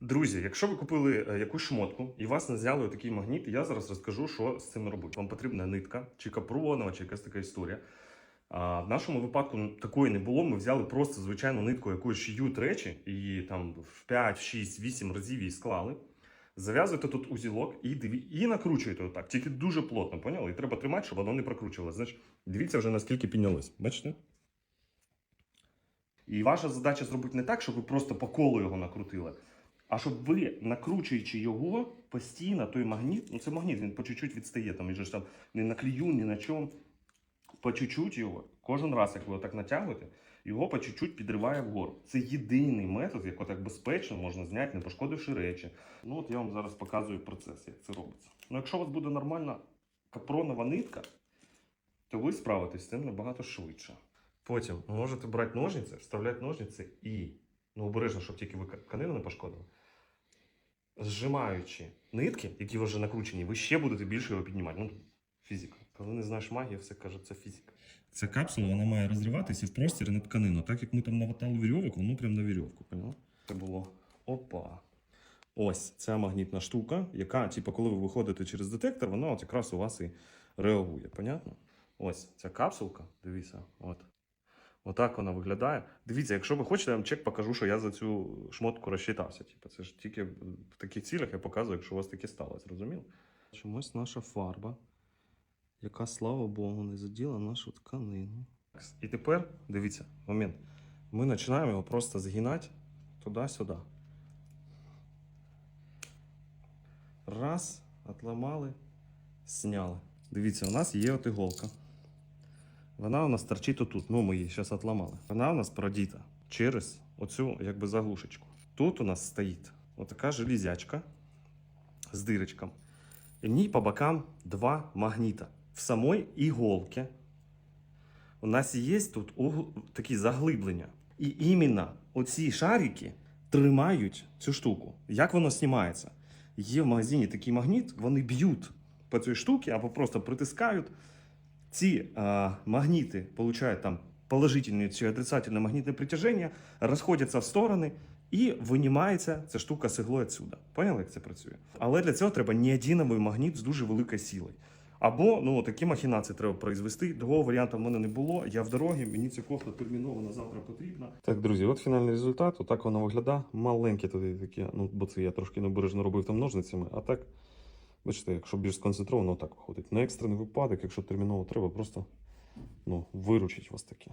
Друзі, якщо ви купили е, якусь шмотку і вас не зняли такий магніт, я зараз розкажу, що з цим робити. Вам потрібна нитка, чи капронова, чи якась така історія. А в нашому випадку такої не було. Ми взяли просто звичайну нитку, якою шиють речі, і там в 5, 6, 8 разів її склали. Зав'язуєте тут узілок і диві... і накручуєте отак, тільки дуже плотно, поняли? І треба тримати, щоб воно не прокручувалося. Значить, дивіться вже наскільки піднялось. Бачите? І ваша задача зробити не так, щоб ви просто по колу його накрутили, а щоб ви, накручуючи його постійно, той магніт, ну це магніт, він по чуть-чуть відстає, там, ж там не на клею, ні на чому. По чуть-чуть його, кожен раз, як ви отак натягуєте, його по чуть-чуть підриває вгору. Це єдиний метод, як отак безпечно можна зняти, не пошкодивши речі. Ну от я вам зараз показую процес, як це робиться. Ну, якщо у вас буде нормальна капронова нитка, то ви справитесь з цим набагато швидше. Потім можете брати ножниці, вставляти ножниці і, ну обережно, щоб тільки ви тканину не пошкодили. Зжимаючи нитки, які вже накручені, ви ще будете більше його піднімати. Ну, фізика. Коли не знаєш магії, все каже, це фізика. Ця капсула вона має розриватися в простір на тканину. Так як ми там наватали вірьовок, воно прямо на вірьовку. Поняла? Це було опа. Ось ця магнітна штука, яка, типу, коли ви виходите через детектор, вона от якраз у вас і реагує. Понятно? Ось ця капсулка, дивіться, от. Отак вона виглядає. Дивіться, якщо ви хочете, я вам чек покажу, що я за цю шмотку розчитався. Типу, це ж тільки в таких цілях я показую, якщо у вас таке сталося, зрозуміло? Чомусь наша фарба, яка, слава Богу, не заділа нашу тканину. І тепер, дивіться, момент. Ми починаємо його просто згинати туди-сюди. Раз, отламали, зняли. Дивіться, у нас є от іголка. Вона у нас торчить отут. Ну, ми її зараз отламали. Вона у нас продіта через оцю якби заглушечку. Тут у нас стоїть отака железячка з дирочком. В ній по бокам два магніта. В самій іголці у нас є тут такі заглиблення. І іменно оці шарики тримають цю штуку. Як воно знімається? Є в магазині такий магніт, вони б'ють по цій штуці або просто притискають. Ці а, магніти получають там положительне чи отрицательне магнітне притяження, розходяться в сторони і винімається ця штука з іглою відсюди. Поняли, як це працює? Але для цього треба неодиновий магніт з дуже великою силою. Або ну такі махінації треба произвести. Другого варіанту в мене не було. Я в дорогі, мені ця кофта терміново на завтра потрібна. Так, друзі, от фінальний результат. Отак воно виглядає. Маленькі туди такі, ну бо це я трошки необережно робив там ножницями, а так. Бачите, якщо більш сконцентровано, так виходить. На екстрений випадок, якщо терміново треба, просто ну, виручить вас таке.